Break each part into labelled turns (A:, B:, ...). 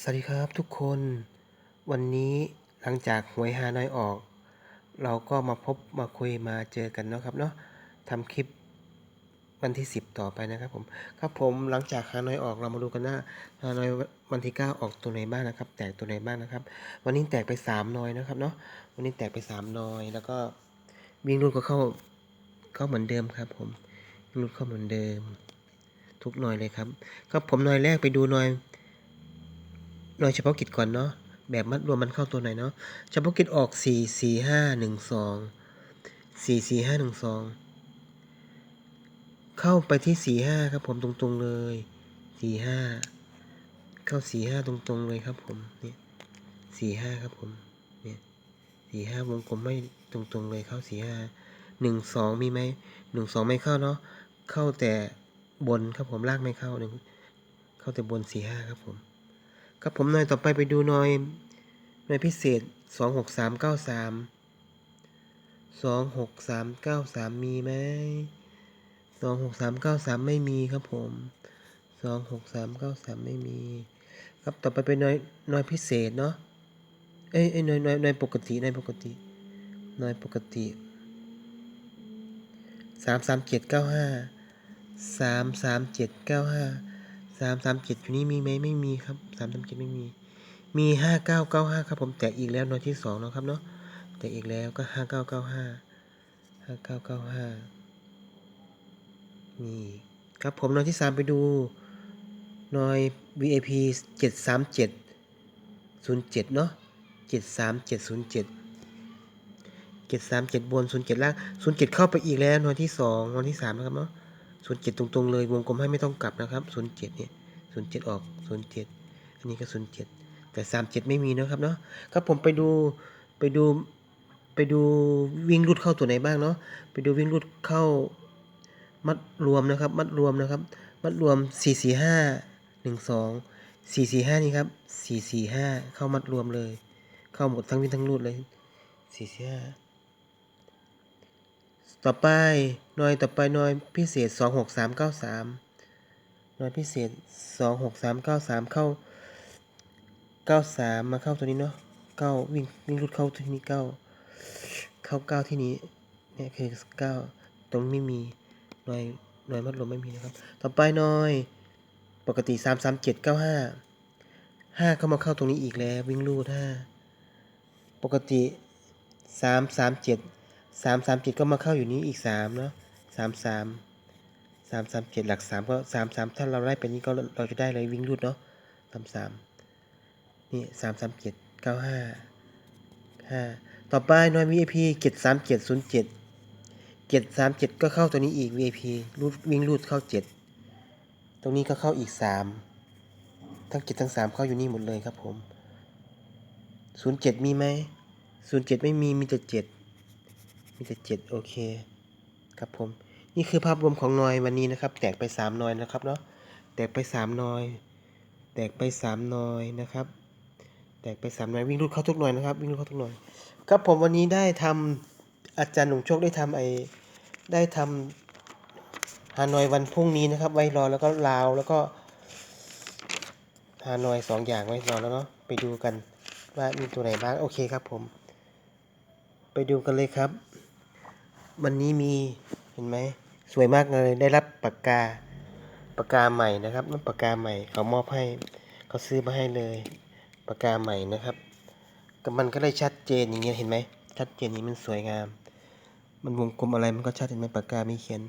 A: สวัสดีครับทุกคน วันนี้หลังจากหวยฮานอยออก เราก็มาพบมาคุยมาเจอกันเนาะครับเนาะทำคลิปวันที่ 10 ต่อไปนะครับผมครับผมหลังจากฮานอยออกเรามาดูกันว่าฮานอยวันที่ 9 ออกตัวไหนบ้างนะครับ แตกตัวไหนบ้างนะครับ วันนี้แตกไป3นอยนะครับเนาะวันนี้แตกไป3นอยแล้วก็วิ่งรุ่นก็เข้าเข้าเหมือนเดิมครับ ผมรุ่นเข้าเหมือนเดิม ทุกหน่อยเลยครับครับผมหน่อยแรกไปดูหน่อย หน่วยเฉพาะกิจก่อนเนาะแบบมัดรวมมันเข้าตัวไหนเนาะเฉพาะกิจออกสี่สี่ห้าหนึ่งสองสี่สี่ห้าหนึ่งสองเข้าไปที่สี่ห้าครับผมตรงๆเลยสี่ห้าเข้าสี่ห้าตรงๆเลยครับผมเนี่ยสี่ห้าครับผมเนี่ยสี่ห้าวงกลมไม่ตรงๆเลยเข้าสี่ห้าหนึ่งสองมีไหมหนึ่งสองไม่เข้าเนาะเข้าแต่บนครับผมลางไม่เข้าหนึ่งเข้าแต่บนสี่ห้าครับผม ครับผมหน่อยต่อไปไปดูหน่อยหน่อยพิเศษสองหกสามเก้าสามสองหกสามเก้าสามมีไหมสองหกสามเก้าสามไม่มีครับผมสองหกสามเก้าสามไม่มี ครับต่อไปเป็นหน่อยหน่อยพิเศษเนาะเอ้ยหน่อยหน่อยหน่อยปกติหน่อยปกติหน่อยปกติสามสามสามสามเจ็ดอยู่นี่มีไหมไม่มีครับสามสามเจ็ดไม่มี มีห้าเก้าเก้าห้าครับผมแตกอีกแล้วน่วยที่สองเนาะครับเนาะแตกอีกแล้วก็ห้าเก้าเก้าห้าห้าเก้าเก้าห้านี่ครับผมน่วยที่สามไปดูน่วย VIP เจ็ดสามเจ็ดศูนย์เจ็ดเนาะเจ็ดสามเจ็ดศูนย์เจ็ดเจ็ดสามเจ็ดบนศูนย์เจ็ดล่างศูนย์เจ็ดเข้าไปอีกแล้วน่วยที่สองน่วยที่สามนะครับเนาะ ศูนย์เจ็ดตรงๆเลยวงกลมให้ไม่ต้องกลับนะครับศูนย์เจ็ดเนี่ยศูนย์เจ็ดออกศูนย์เจ็ดอันนี้ก็ศูนย์เจ็ดแต่สามเจ็ดไม่มีนะครับเนาะครับผมไปดูไปดูไปดูวิ่งรุดเข้าตัวไหนบ้างเนาะไปดูวิ่งรุดเข้ามัดรวมนะครับ มัดรวมนะครับ มัดรวมสี่สี่ห้าหนึ่งสองสี่สี่ห้านี่ครับสี่สี่ห้าเข้ามัดรวมเลย เข้าหมดทั้งวิ่งทั้งรูดเลยสี่สี่ห้า ต่อไปหน่วยต่อไปหน่วยพิเศษสองหกสามเก้าสามหน่วยพิเศษสองหกสามเก้าสามเข้าเก้าสามมาเข้าตัวนี้เนาะเก้าวิ่งวิ่งรุดเข้าที่นี้เก้าเข้าเก้าที่นี้เนี่ยคือเก้าตรงไม่มีหน่วยหน่วยมัดลมไม่มีนะครับ ต่อไปหน่วยปกติสามสามเจ็ดเก้าห้าห้าเข้ามาเข้าตรงนี้อีกแล้ว วิ่งรูดห้าปกติสามสามเจ็ด สามสามเจ็ดก็มาเข้าอยู่นี้อีกสามเนาะสามสามสามสามเจ็ดหลักสามก็สามสามถ้าเราไล่ไปนี้ก็เราจะได้เลยวิ่งรูดเนาะสามสามนี่สามสามเจ็ดเก้าห้าห้าต่อไปน่วย VIP เจ็ดสามเจ็ดศูนย์เจ็ดเจ็ดสามเจ็ดก็เข้าตัวนี้อีก VIP รูดวิ่งรูดเข้าเจ็ดตรงนี้ก็เข้าอีกสามทั้งเจ็ดทั้งสามเข้าอยู่นี่หมดเลยครับผมศูนย์เจ็ดมีไหมศูนย์เจ็ดไม่มีมีแต่เจ็ด มีแต่เจ็ดโอเคครับผม นี่คือภาพรวมของนอยวันนี้นะครับ แตกไปสามนอยนะครับเนาะแตกไปสามนอย แตกไปสามนอยนะครับ แตกไปสามนอยวิ่งรูดเข้าทุกนอยนะครับวิ่งรูดเข้าทุกนอยครับผมวันนี้ได้ทำอาจารย์หนุ่มโชคได้ทำไอได้ทำฮานอยวันพรุ่งนี้นะครับ ไว้รอแล้วก็ลาวแล้วก็ฮานอยสองอย่างไว้รอแล้วเนาะไปดูกันว่ามีตัวไหนบ้างโอเคครับผม ไปดูกันเลยครับ วันนี้มีเห็นไหมสวยมากเลยได้รับปากกาปากกาใหม่นะครับนั่นปากกาใหม่เขามอบให้เขาซื้อมาให้เลยปากกาใหม่นะครับก็มันก็ได้ชัดเจนอย่างเงี้ยเห็นไหมชัดเจนนี้มันสวยงาม มันวงกลมอะไรมันก็ชัดเห็นไหมปากกามีเขียน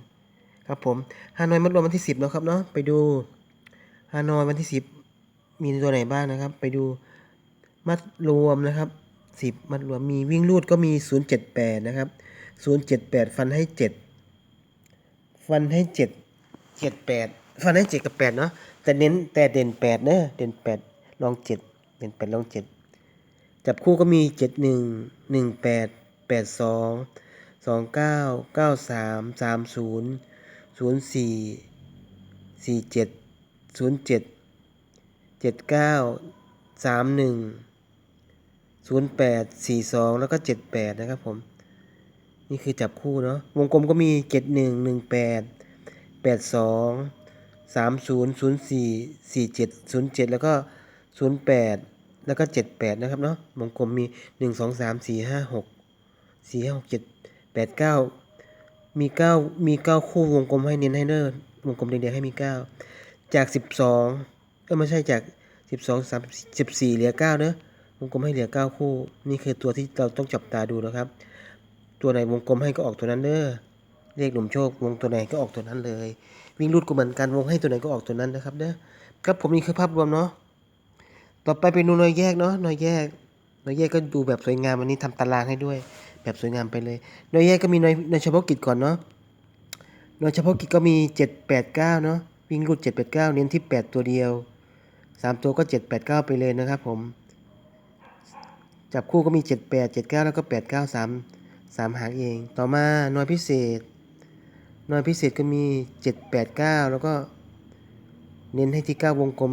A: ครับผมฮานอยมัดรวมวันที่สิบแล้วครับเนาะไปดูฮานอยวันที่สิบมีตัวไหนบ้างนะครับ ไปดูมัดรวมนะครับสิบมัดรวมมีวิ่งรูดก็มีศูนย์เจ็ดแปดนะครับ ศูนย์เจ็ดแปดฟันให้เจ็ดฟันให้เจ็ดเจ็ดแปดฟันให้เจ็ดกับแปดเนาะแต่เน้นแต่เด่นแปดเนอะเด่นแปดลองเจ็ดเด่นแปดลองเจ็ดจับคู่ก็มีเจ็ดหนึ่งหนึ่งแปดแปดสองสองเก้าเก้าสามสามศูนย์ศูนย์สี่สี่เจ็ดศูนย์เจ็ดเจ็ดเก้าสามหนึ่งศูนย์แปดสี่สองแล้วก็เจ็ดแปดนะครับผม นี่คือจับคู่เนาะวงกลมก็มีเจ็ดหนึ่งหนึ่งแปดแปดสองสามศูนย์ศูนย์สี่สี่เจ็ดศูนย์เจ็ดแล้วก็ศูนย์แปดแล้วก็เจ็ดแปดนะครับเนาะวงกลมมีหนึ่งสองสามสี่ห้าหกสี่ห้าเจ็ดแปดเก้ามีเก้ามีเก้าคู่วงกลมให้เน้นให้เนอร์วงกลมแดงๆให้มีเก้าจากสิบสองเออไม่ใช่จากสิบสองสามสิบสี่เหลือเก้าเนอะวงกลมให้เหลือเก้าคู่ นี่คือตัวที่เราต้องจับตาดูนะครับ ตัวไหนวงกลมให้ก็ออกตัวนั้นเด้อเลขหนุ่มโชควงตัวไหนก็ออกตัวนั้นเลย วิ่งรูดก็เหมือนกันวงให้ตัวไหนก็ออกตัวนั้นนะครับเด้อครับผมนี่คือภาพรวมเนาะต่อไปเป็นดูหน่วยแยกเนาะหน่วยแยกหน่วยแยกก็ดูแบบสวยงามวันนี้ทำตารางให้ด้วย แบบสวยงามไปเลยหน่วยแยกก็มีหน่วยหน่วยเฉพาะกิจก่อนเนาะหน่วยเฉพาะกิจก็มีเจ็ดแปดเก้าเนาะวิ่งรูดเจ็ดแปดเก้าเน้นที่แปดตัวเดียวสามตัวก็เจ็ดแปดเก้าไปเลยนะครับผม จับคู่ก็มีเจ็ดแปดเจ็ดเก้าแล้วก็แปดเก้า สามหางเอง ต่อมาหน่วยพิเศษ หน่วยพิเศษก็มีเจ็ดแปดเก้าแล้วก็เน้นให้ที่เก้าวงกลม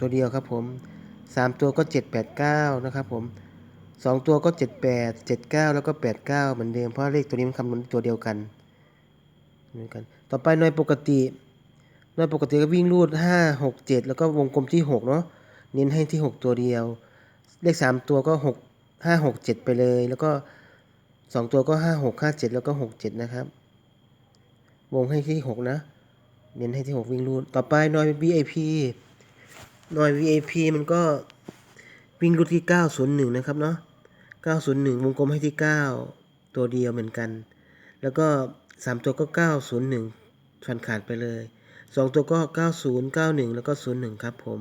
A: ตัวเดียวครับผมสามตัวก็เจ็ดแปดเก้านะครับผมสองตัวก็เจ็ดแปดเจ็ดเก้าแล้วก็แปดเก้าเหมือนเดิม เพราะเลขตัวนี้มันคำนวณตัวเดียวกันเหมือนกัน ต่อไปหน่วยปกติ หน่วยปกติก็วิ่งรูดห้าหกเจ็ดแล้วก็วงกลมที่หกเนาะ เน้นให้ที่หกตัวเดียว เลขสามตัวก็หกห้าหกเจ็ดไปเลย แล้วก็ สองตัวก็ห้าหกห้าเจ็ดแล้วก็หกเจ็ดนะครับ วงให้ที่หกนะ เน้นให้ที่ 6 วิ่งรูด ต่อไปหน่วย VIP น่วย VIP มันก็วิ่งรูดที่ 901 นะครับเนาะ901 วงกลมให้ที่ 9 ตัวเดียวเหมือนกัน แล้วก็ 3 ตัวก็ 901ฟันขาดไปเลย 2 ตัวก็ 90 91 แล้วก็ 01 ครับผม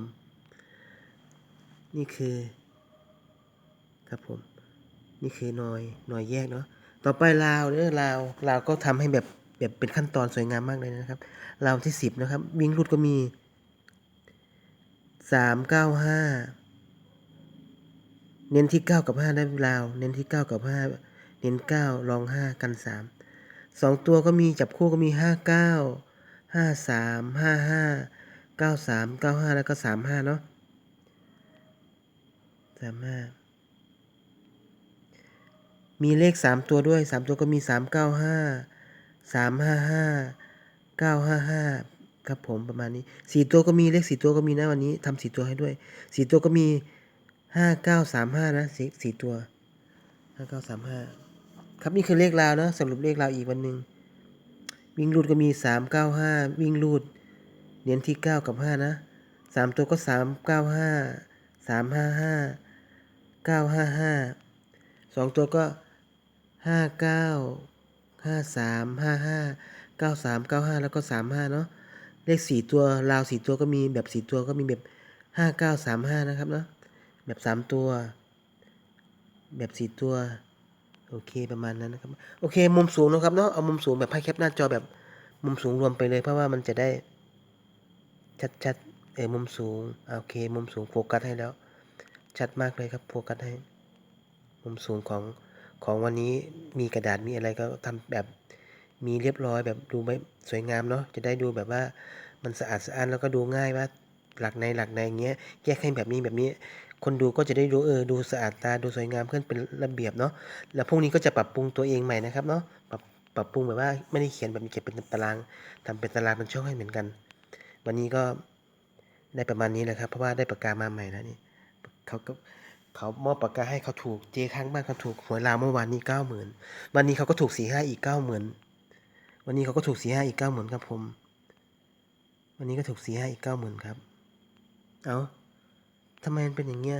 A: นี่คือ ครับผม นี่คือหน่อยหน่อยแยกเนาะต่อไปลาวเด้อลาวลาวก็ทำให้แบบแบบเป็นขั้นตอนสวยงามมากเลยนะครับลาวที่สิบนะครับ วิ่งรูดก็มีสามเก้าห้าเน้นที่เก้ากับห้าได้ลาว เน้นที่เก้ากับห้าเน้นเก้ารองห้ากันสามสองตัวก็มีจับคู่ก็มีห้าเก้าห้าสามห้าห้าเก้าสามเก้าห้าแล้วก็สามห้าเนาะสามห้า มีเลขสามตัวด้วยสามตัวก็มีสามเก้าห้าสามห้าห้าเก้าห้าห้าครับผมประมาณนี้สี่ตัวก็มีเลขสี่ตัวก็มีนะวันนี้ทำสี่ตัวให้ด้วยสี่ตัวก็มีห้าเก้าสามห้านะสี่สี่ตัวห้าเก้าสามห้าครับนี่คือเลขราวนะสรุปเลขราวอีกวันหนึ่งวิ่งรูดก็มีสามเก้าห้าวิ่งรูดเน้นที่เก้ากับห้านะสามตัวก็สามเก้าห้าสามห้าห้าเก้าห้าห้าสองตัวก็ ห้าเก้าห้าสามห้าห้าเก้าสามเก้าห้าแล้วก็สามห้าเนาะเลขสี่ตัวราวสี่ตัวก็มีแบบสี่ตัวก็มีแบบห้าเก้าสามห้านะครับเนาะแบบสามตัว แบบสี่ตัว โอเคประมาณนั้นนะครับ โอเค มุมสูงนะครับเนาะเอามุมสูงแบบให้แคปหน้าจอแบบมุมสูงรวมไปเลยเพราะว่ามันจะได้ ชัดๆเออมุมสูงโอเค มุมสูงโฟกัสให้แล้ว ชัดมากเลยครับโฟกัสให้ มุมสูงของ ของวันนี้มีกระดาษมีอะไรก็ทำแบบมีเรียบร้อยแบบดูไม่สวยงามเนาะจะได้ดูแบบว่ามันสะอาดสะอ้านแล้วก็ดูง่ายว่าหลักในหลักในอย่างเงี้ยแยกให้แบบนี้แบบนี้ คนดูก็จะได้ดูเออดูสะอาดตาดูสวยงามขึ้นเป็นระเบียบเนาะแล้วพรุ่งนี้ก็จะปรับปรุงตัวเองใหม่นะครับเนาะปรับปรับปรุงแบบว่าไม่ได้เขียนแบบเก็บเป็นตารางทำเป็นตารางเป็นช่องให้เหมือนกัน วันนี้ก็ได้ประมาณนี้แหละครับเพราะว่าได้ปากกามาใหม่แล้วนี่เขาก็ เขามอบปากกาให้เขาถูกเจข้างบ้านเขาถูกหวยลาวเมื่อวานนี้เก้าหมื่นวันนี้เขาก็ถูกสี่ห้าอีกเก้าหมื่นวันนี้เขาก็ถูกสี่ห้าอีกเก้าหมื่นครับผม วันนี้ก็ถูกสี่ห้าอีกเก้าหมื่นครับ เอาทำไมมันเป็นอย่างเงี้ย